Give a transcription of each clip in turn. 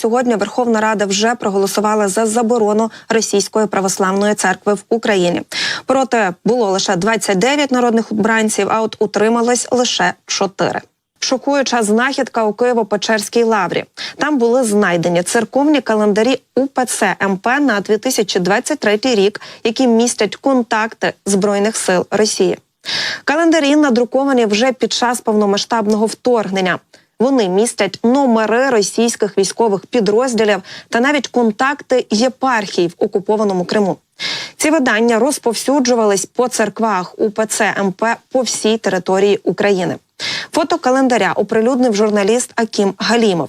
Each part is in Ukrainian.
сьогодні Верховна Рада вже проголосувала за заборону російської православної церкви в Україні. Проте було лише 29 народних обранців, а от утрималось лише 4. Шокуюча знахідка у Києво-Печерській лаврі. Там були знайдені церковні календарі УПЦ МП на 2023 рік, які містять контакти збройних сил Росії. Календарі надруковані вже під час повномасштабного вторгнення. Вони містять номери російських військових підрозділів та навіть контакти єпархій в окупованому Криму. Ці видання розповсюджувались по церквах УПЦ МП по всій території України. Фото календаря оприлюднив журналіст Акім Галімов.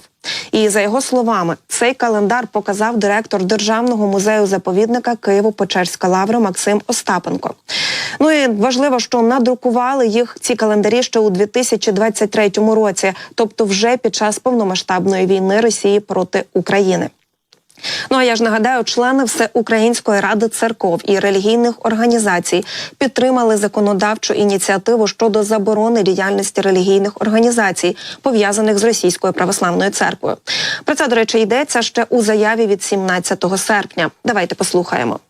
І за його словами, цей календар показав директор Державного музею заповідника Києво-Печерська лавра Максим Остапенко. Ну і важливо, що надрукували їх ці календарі ще у 2023 році, тобто вже під час повномасштабної війни Росії проти України. Ну а я ж нагадаю, члени Всеукраїнської ради церков і релігійних організацій підтримали законодавчу ініціативу щодо заборони діяльності релігійних організацій, пов'язаних з російською православною церквою. Про це, до речі, йдеться ще у заяві від 17 серпня. Давайте послухаємо.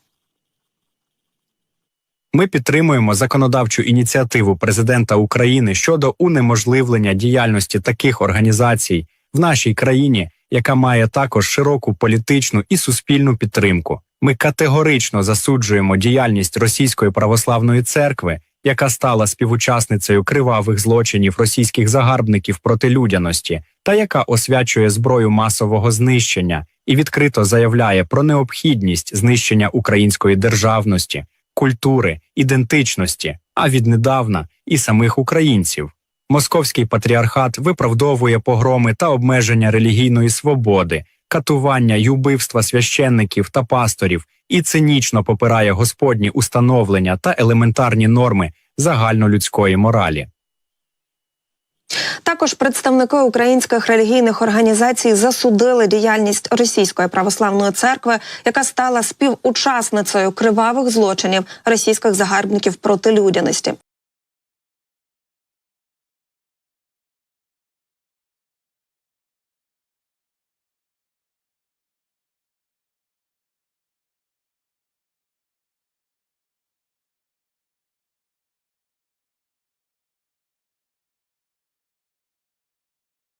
Ми підтримуємо законодавчу ініціативу президента України щодо унеможливлення діяльності таких організацій в нашій країні, яка має також широку політичну і суспільну підтримку. Ми категорично засуджуємо діяльність Російської православної церкви, яка стала співучасницею кривавих злочинів російських загарбників проти людяності, та яка освячує зброю масового знищення і відкрито заявляє про необхідність знищення української державності, культури, ідентичності, а віднедавна і самих українців. Московський патріархат виправдовує погроми та обмеження релігійної свободи, катування й убивства священників та пасторів і цинічно попирає господні установлення та елементарні норми загальнолюдської моралі. Також представники українських релігійних організацій засудили діяльність Російської православної церкви, яка стала співучасницею кривавих злочинів російських загарбників проти людяності.